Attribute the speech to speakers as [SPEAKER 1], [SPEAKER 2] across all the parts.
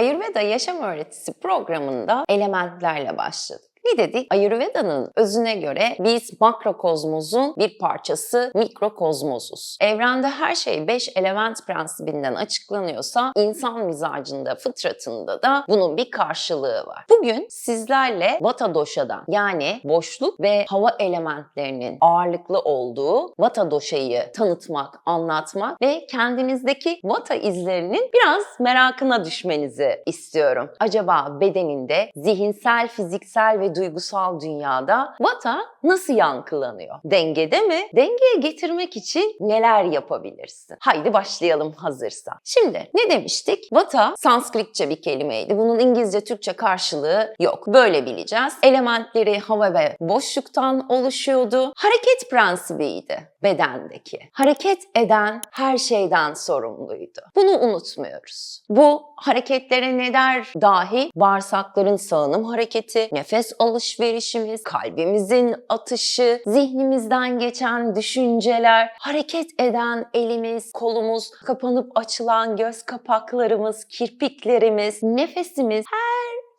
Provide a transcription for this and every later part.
[SPEAKER 1] Ayurveda Yaşam Öğretisi programında elementlerle başladık. Ne dedik? Ayurveda'nın özüne göre biz makrokozmozun bir parçası mikrokozmozuz. Evrende her şey 5 element prensibinden açıklanıyorsa insan mizacında, fıtratında da bunun bir karşılığı var. Bugün sizlerle Vata Dosha'dan yani boşluk ve hava elementlerinin ağırlıklı olduğu Vata Dosha'yı tanıtmak, anlatmak ve kendinizdeki Vata izlerinin biraz merakına düşmenizi istiyorum. Acaba bedeninde zihinsel, fiziksel ve duygusal dünyada Vata nasıl yankılanıyor? Dengede mi? Dengeye getirmek için neler yapabilirsin? Haydi başlayalım hazırsa. Şimdi ne demiştik? Vata Sanskritçe bir kelimeydi. Bunun İngilizce, Türkçe karşılığı yok. Böyle bileceğiz. Elementleri hava ve boşluktan oluşuyordu. Hareket prensibiydi bedendeki. Hareket eden her şeyden sorumluydu. Bunu unutmuyoruz. Bu hareketlere ne der dahi? Bağırsakların sağınım hareketi, nefes alışverişimiz, kalbimizin atışı, zihnimizden geçen düşünceler, hareket eden elimiz, kolumuz, kapanıp açılan göz kapaklarımız, kirpiklerimiz, nefesimiz, her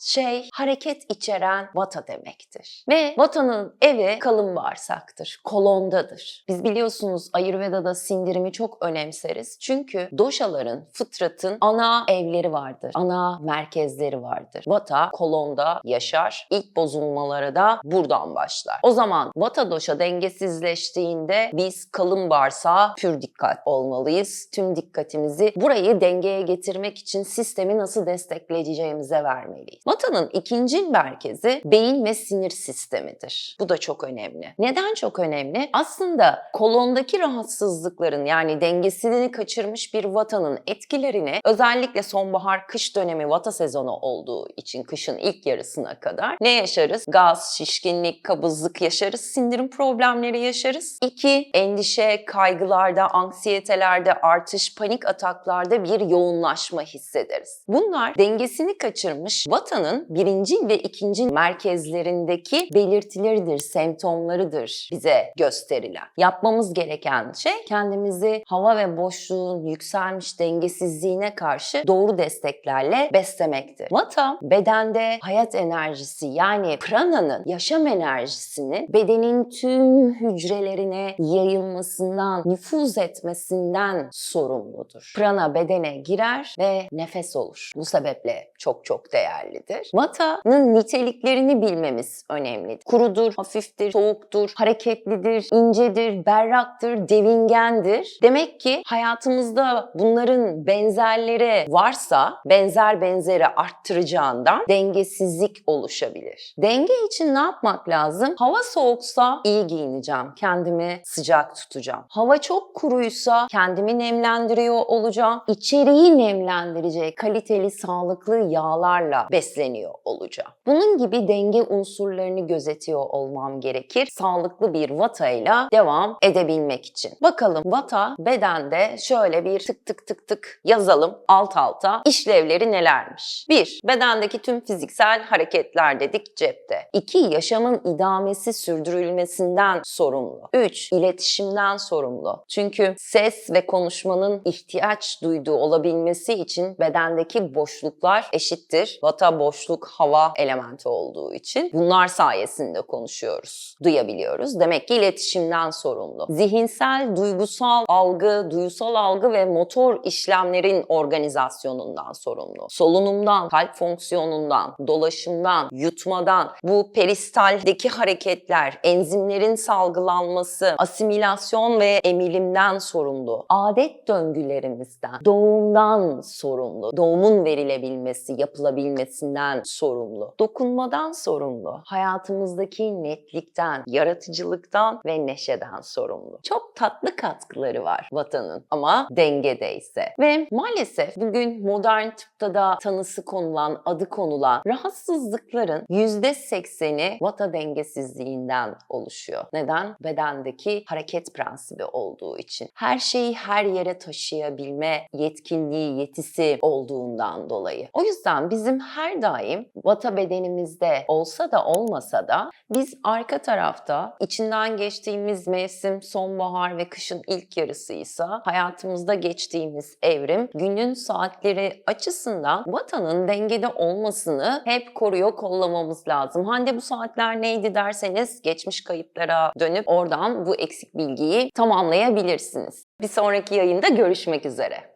[SPEAKER 1] şey hareket içeren vata demektir. Ve vatanın evi kalın bağırsaktır, kolondadır. Biz biliyorsunuz Ayurveda'da sindirimi çok önemseriz. Çünkü doşaların, fıtratın ana evleri vardır, ana merkezleri vardır. Vata kolonda yaşar, ilk bozulmaları da buradan başlar. O zaman vata doşa dengesizleştiğinde biz kalın bağırsağa pür dikkat olmalıyız. Tüm dikkatimizi burayı dengeye getirmek için sistemi nasıl destekleyeceğimize vermeliyiz. Vata'nın ikinci merkezi beyin ve sinir sistemidir. Bu da çok önemli. Neden çok önemli? Aslında kolondaki rahatsızlıkların yani dengesini kaçırmış bir vatanın etkilerini özellikle sonbahar kış dönemi vata sezonu olduğu için kışın ilk yarısına kadar ne yaşarız? Gaz, şişkinlik, kabızlık yaşarız, sindirim problemleri yaşarız. İki, endişe, kaygılarda, anksiyetelerde artış, panik ataklarda bir yoğunlaşma hissederiz. Bunlar dengesini kaçırmış vatanın birinci ve ikinci merkezlerindeki belirtileridir, semptomlarıdır bize gösterilen. Yapmamız gereken şey kendimizi hava ve boşluğun yükselmiş dengesizliğine karşı doğru desteklerle beslemektir. Vata bedende hayat enerjisi yani prananın yaşam enerjisini bedenin tüm hücrelerine yayılmasından, nüfuz etmesinden sorumludur. Prana bedene girer ve nefes olur. Bu sebeple çok çok değerlidir. Vata'nın niteliklerini bilmemiz önemli. Kurudur, hafiftir, soğuktur, hareketlidir, incedir, berraktır, devingendir. Demek ki hayatımızda bunların benzerleri varsa benzer benzeri arttıracağından dengesizlik oluşabilir. Denge için ne yapmak lazım? Hava soğuksa iyi giyineceğim, kendimi sıcak tutacağım. Hava çok kuruysa kendimi nemlendiriyor olacağım. İçeriği nemlendirecek kaliteli, sağlıklı yağlarla besleniyor olacağım. Bunun gibi denge unsurlarını gözetiyor olmam gerekir. Sağlıklı bir vata ile devam edebilmek için. Bakalım vata bedende şöyle bir tık tık tık tık yazalım alt alta. İşlevleri nelermiş? 1. Bedendeki tüm fiziksel hareketler dedik cepte. 2. Yaşamın idamesi sürdürülmesinden sorumlu. 3. İletişimden sorumlu. Çünkü ses ve konuşmanın ihtiyaç duyduğu olabilmesi için bedendeki boşluklar eşittir. Vata boşluk hava elementi olduğu için bunlar sayesinde konuşuyoruz, duyabiliyoruz. Demek ki iletişimden sorumlu. Zihinsel, duygusal algı, duysal algı ve motor işlemlerin organizasyonundan sorumlu. Solunumdan, kalp fonksiyonundan, dolaşımdan, yutmadan, bu peristaldeki hareketler, enzimlerin salgılanması, asimilasyon ve emilimden sorumlu. Adet döngülerimizden, doğumdan sorumlu. Doğumun verilebilmesi, yapılabilmesinden sorumlu. Dokunmadan sorumlu. Hayatımızdaki netlikten, yaratıcılıktan ve neşeden sorumlu. Çok tatlı katkıları var vatanın ama dengedeyse. Ve maalesef bugün modern tıpta da tanısı konulan, adı konulan rahatsızlıkların %80'i vata dengesizliğinden oluşuyor. Neden? Bedendeki hareket prensibi olduğu için. Her şeyi her yere taşıyabilme yetkinliği, yetisi olduğundan dolayı. O yüzden bizim her daim vata bedenimizde olsa da olmasa da biz arka tarafta içinden geçtiğimiz mevsim sonbahar ve kışın ilk yarısıysa hayatımızda geçtiğimiz evrim günün saatleri açısından vatanın dengede olmasını hep koruyor kollamamız lazım. Hande bu saatler neydi derseniz geçmiş kayıtlara dönüp oradan bu eksik bilgiyi tamamlayabilirsiniz. Bir sonraki yayında görüşmek üzere.